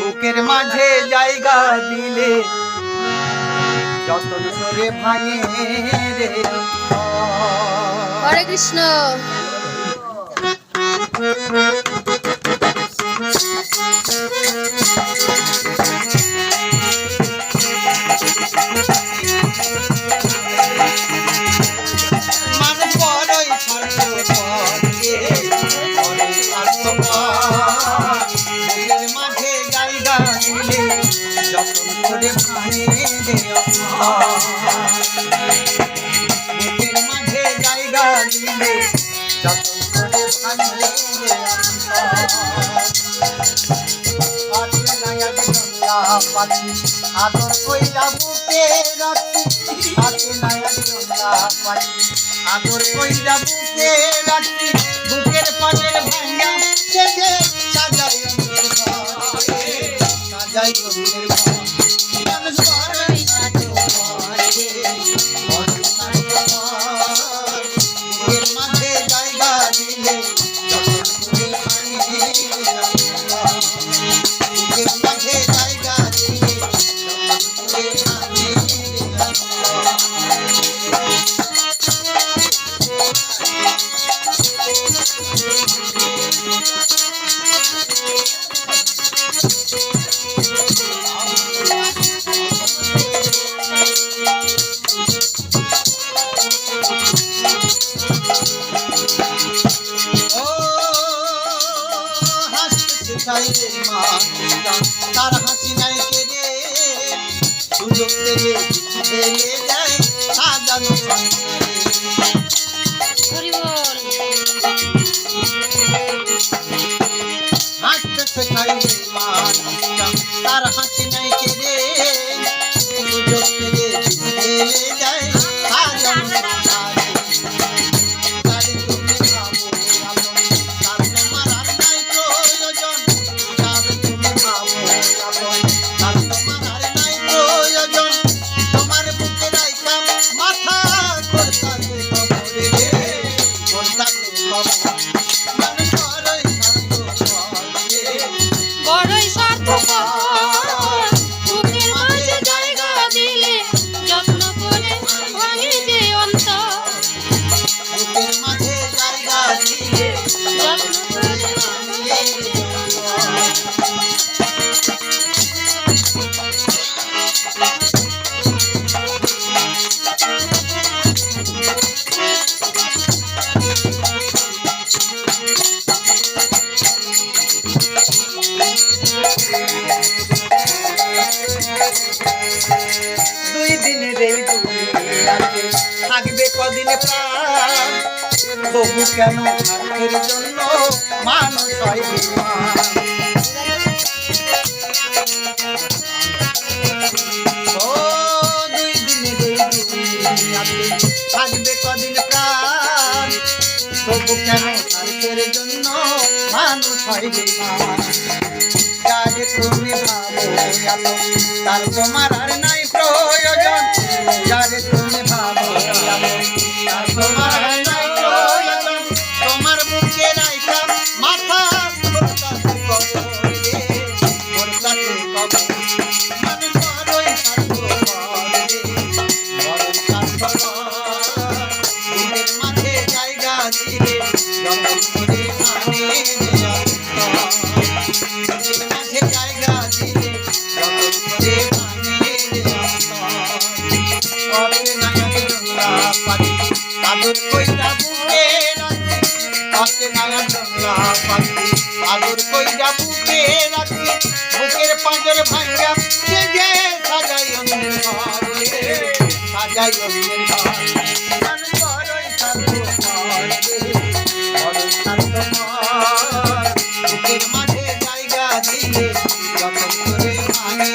বুকের মাঝে জায়গা দিলে যতন করে ভাঙে রে। হরে কৃষ্ণ। যতন করে ভাঙে অন্তর। বুকের মাঝে জায়গা দিলে যতন করে ভাঙে রে অন্তর। আদর কইরা বুকে রাখি হাতে নায়া জোলা পাখি আদর কইরা বুকে রাখি, বুকের পানের ভাঙা সেজে সাজাই সাজাই বুকের মাঝে হাসতে শেখাই রে মা। তার হাসি নাই কেড়ে। সুযোগ পেলে ঢেলে যায় সাজানো সংসারে হরি বল হাসতে শেখাই রে মা। তার হাসি নাই কেড়ে। সুযোগ পেলে দুই দিনের এই দুনিয়াতে থাকবে কদিনে প্রাণ। তবু কেন স্বার্থের জন্য মানুষ থাকবে কদিন তবু কেন জন্য মানুষ? তুমি ভাবো তার তোমার আর নাই প্রয়োজন কইরা বুকে রাখি। পথে নায়ক জঙ্গলা পাখি, আদর কইরা বুকে রাখি। বুকের পাঁজর ভাঙ্গা সে যে সাজাই সাজাই মাঝে জায়গা দিলে যতন করে ভাঙে